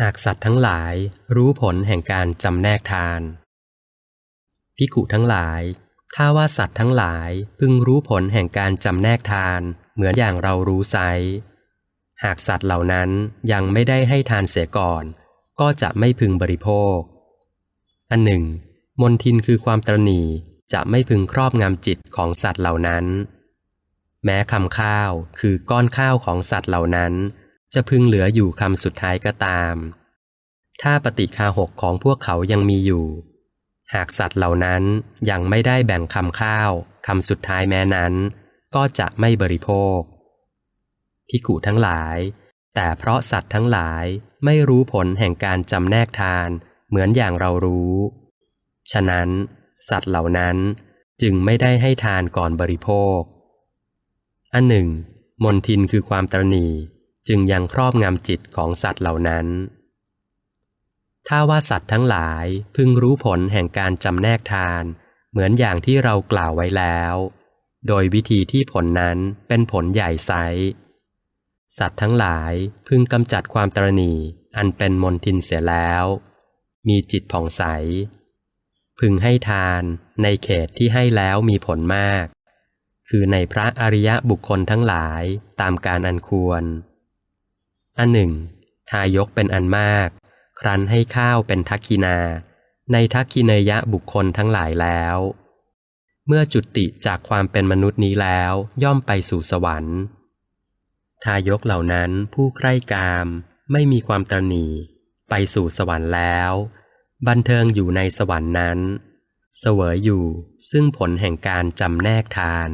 หากสัตว์ทั้งหลายรู้ผลแห่งการจำแนกทาน พิกุทั้งหลาย ถ้าว่าสัตว์ทั้งหลายพึงรู้ผลแห่งการจำแนกทาน เหมือนอย่างเรารู้ไซหากสัตว์เหล่านั้นยังไม่ได้ให้ทานเสียก่อน ก็จะไม่พึงบริโภค อันหนึ่ง มนทินคือความตรณีจะไม่พึงครอบงำจิตของสัตว์เหล่านั้น แม้คำข้าวคือก้อนข้าวของสัตว์เหล่านั้น จะพึงเหลืออยู่คำสุดท้ายก็ตาม ถ้าปฏิคาหกของพวกเขายังมีอยู่ หากสัตว์เหล่านั้นยังไม่ได้แบ่งคำข้าวคำสุดท้ายแม้นั้น ก็จะไม่บริโภคพิกุทั้งหลาย แต่เพราะสัตว์ทั้งหลายไม่รู้ผลแห่งการจำแนกทานเหมือนอย่างเรารู้ ฉะนั้น สัตว์เหล่านั้นจึงไม่ได้ให้ทานก่อนบริโภค อันหนึ่ง มนทินคือความตรณี จึงยังครอบงำจิตของสัตว์เหล่านั้น ถ้าว่าสัตว์ทั้งหลายพึงรู้ผลแห่งการจำแนกทาน เหมือนอย่างที่เรากล่าวไว้แล้ว โดยวิธีที่ผลนั้นเป็นผลใหญ่ไซสัตว์ทั้งหลายพึงกำจัดความตรณีอันเป็นมนทินเสียแล้ว มีจิตผ่องใส พึงให้ทานในเขตที่ให้แล้วมีผลมาก คือในพระอริยบุคคลทั้งหลายตามการอันควร อันหนึ่ง ทายกเป็นอันมาก ครั้นให้ข้าวเป็นทักคินา ในทักคิเนยะบุคคลทั้งหลายแล้ว เมื่อจุติจากความเป็นมนุษย์นี้แล้วย่อมไปสู่สวรรค์ ทายกเหล่านั้นผู้ใคร่กามไม่มีความตรณีไปสู่สวรรค์แล้ว บันเทิงอยู่ในสวรรค์นั้น เสวยอยู่ซึ่งผลแห่งการจำแนกทาน